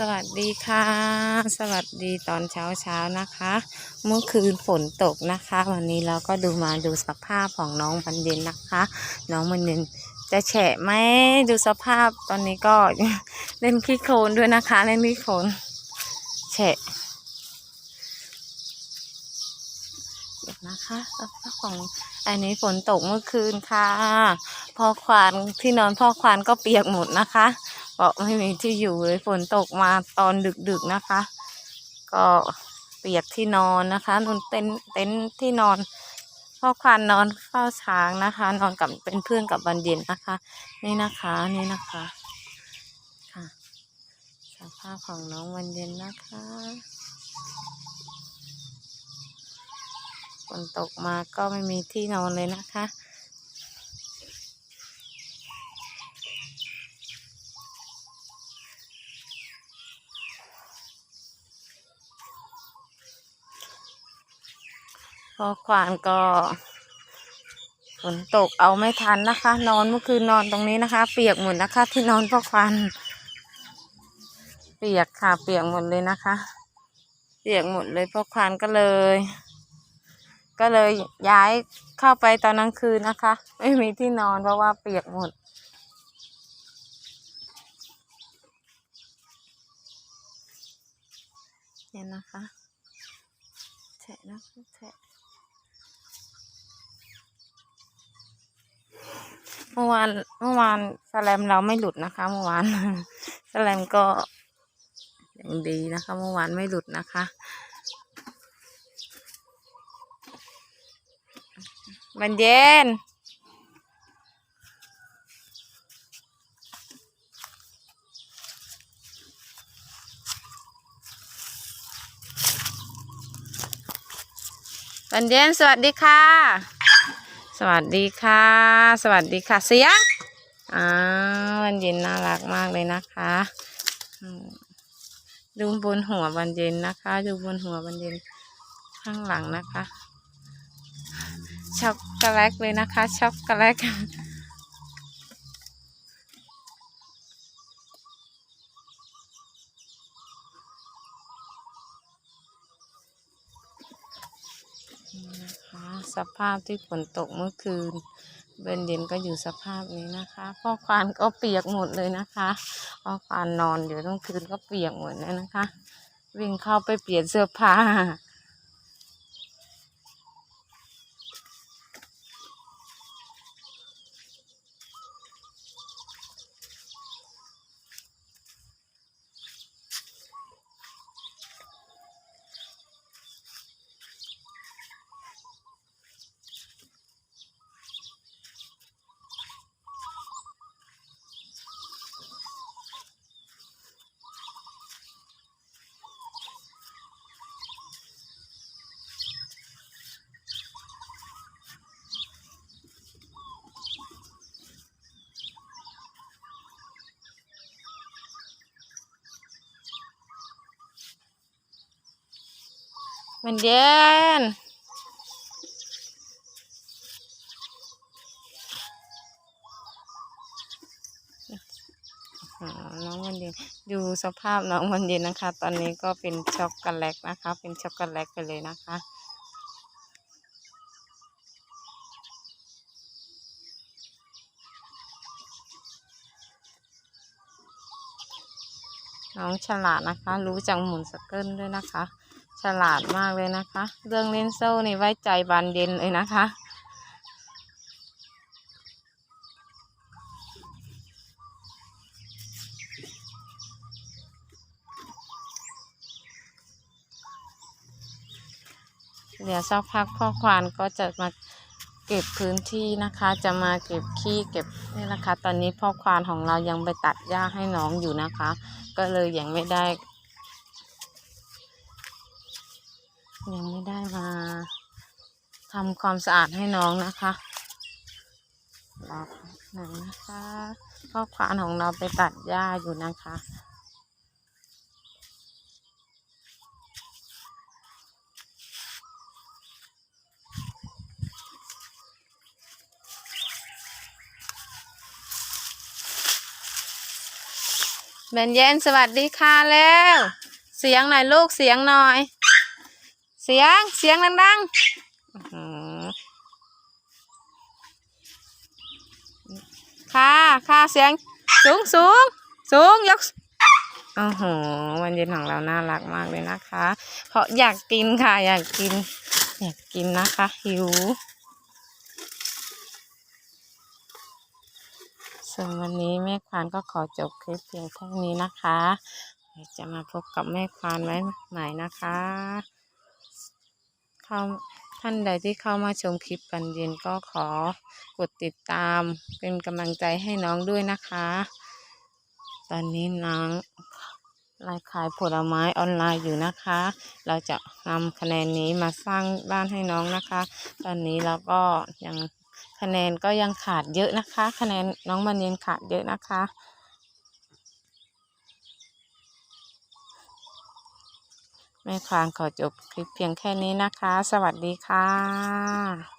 สวัสดีค่ะ สวัสดีตอนเช้าเช้านะคะ เมื่อคืนฝนตกนะคะ วันนี้เราก็ดูมาดูสภาพของน้องบันเย็นนะคะ น้องบันเย็นจะแฉะไหมดูสภาพตอนนี้ก็เล่นขี้โคลนด้วยนะคะเล่นขี้โคลนแฉะนะคะสภาพของอันนี้ฝนตกเมื่อคืนค่ะ พ่อควานที่นอนพ่อควานก็เปียกหมดนะคะ เพราะไม่มีที่อยู่เลยฝนตกมาตอนดึกๆนะคะ ก็เปียกที่นอนนะคะนนเต็นเต็นท์ที่นอนพ่อควานนอนเฝ้าช้างนะคะ นอนกับเป็นเพื่อนกับบันเย็นนะคะ นี่นะคะนี่นะคะค่ะสภาพของน้องวันเย็นนะคะฝนตกมาก็ไม่มีที่นอนเลยนะคะ พอควานก็ฝนตกเอาไม่ทันนะคะ นอนเมื่อคืนนอนตรงนี้นะคะ เปียกหมดนะคะ ที่นอนพ่อควานเปียกค่ะเปียกหมดเลยนะคะ เปียกหมดเลยพ่อควานก็เลย ก็เลยย้ายเข้าไปตอนกลางคืนนะคะ ไม่มีที่นอนเพราะว่าเปียกหมดเนี่ยนะคะแฉะนะคะแฉะ เมื่อวานเมื่อวานสแลมเราไม่หลุดนะคะ เมื่อวานสแลมก็ยังดีนะคะ เมื่อวานไม่หลุดนะคะบันเย็นบันเย็นสวัสดีค่ะ สวัสดีค่ะ สวัสดีค่ะ เสียงอ่าวันเย็นน่ารักมากเลยนะคะดูบนหัววันเย็นนะคะ ดูบนหัววันเย็นข้างหลังนะคะ ช็อกโกแลตเลยนะคะ ช็อกโกแลต นะคะสภาพที่ฝนตกเมื่อคืน เบนเดนก็อยู่สภาพนี้นะคะ พ่อควานก็เปียกหมดเลยนะคะพ่อควานนอนอยู่ทั้งคืนก็เปียกหมดเลยนะคะ วิ่งเข้าไปเปลี่ยนเสื้อผ้า มันเย็นน้องมันเย็นดูสภาพน้องมันเย็นนะคะ ตอนนี้ก็เป็นช็อกโกแลตนะคะ เป็นช็อกโกแลตไปเลยนะคะน้องฉลาดนะคะ รู้จังหมุนสเกิลด้วยนะคะ ฉลาดมากเลยนะคะ เรื่องเล่นโซ่นี่ไว้ใจบานเย็นเลยนะคะเดี๋ยวสักพักพ่อควานก็จะมาเก็บพื้นที่นะคะ จะมาเก็บขี้เก็บนี่นะคะ ตอนนี้พ่อควานของเรายังไปตัดหญ้าให้น้องอยู่นะคะ ก็เลยยังไม่ได้ ยังไม่ได้มาทำความสะอาดให้น้องนะคะรอหนึ่งนะคะพ่อควานของเราไปตัดหญ้าอยู่นะคะนแบนเย็นสวัสดีค่ะแล้ว เสียงหน่อยลูกเสียงหน่อย เสียง เสียงดังๆค่ะค่ะเสียง สูงสูงสูงยกโอ้โหวันเย็นของเราน่ารักมากเลยนะคะ เพราะอยากกินค่ะ อยากกิน อยากกินนะคะ หิวส่วนวันนี้แม่ควานก็ขอจบคลิปเพียงเท่านี้นะคะ จะมาพบกับแม่ควานไว้ใหม่นะคะ เข้าท่านใดที่เข้ามาชมคลิปปันเย็นก็ขอกดติดตามเป็นกำลังใจให้น้องด้วยนะคะ ตอนนี้น้องรายขายผลไม้ออนไลน์อยู่นะคะ เราจะนำคะแนนนี้มาสร้างบ้านให้น้องนะคะ ตอนนี้เราก็ยังคะแนนก็ยังขาดเยอะนะคะ คะแนนน้องมันเย็นขาดเยอะนะคะ แม่ควานขอจบคลิปเพียงแค่นี้นะคะ สวัสดีค่ะ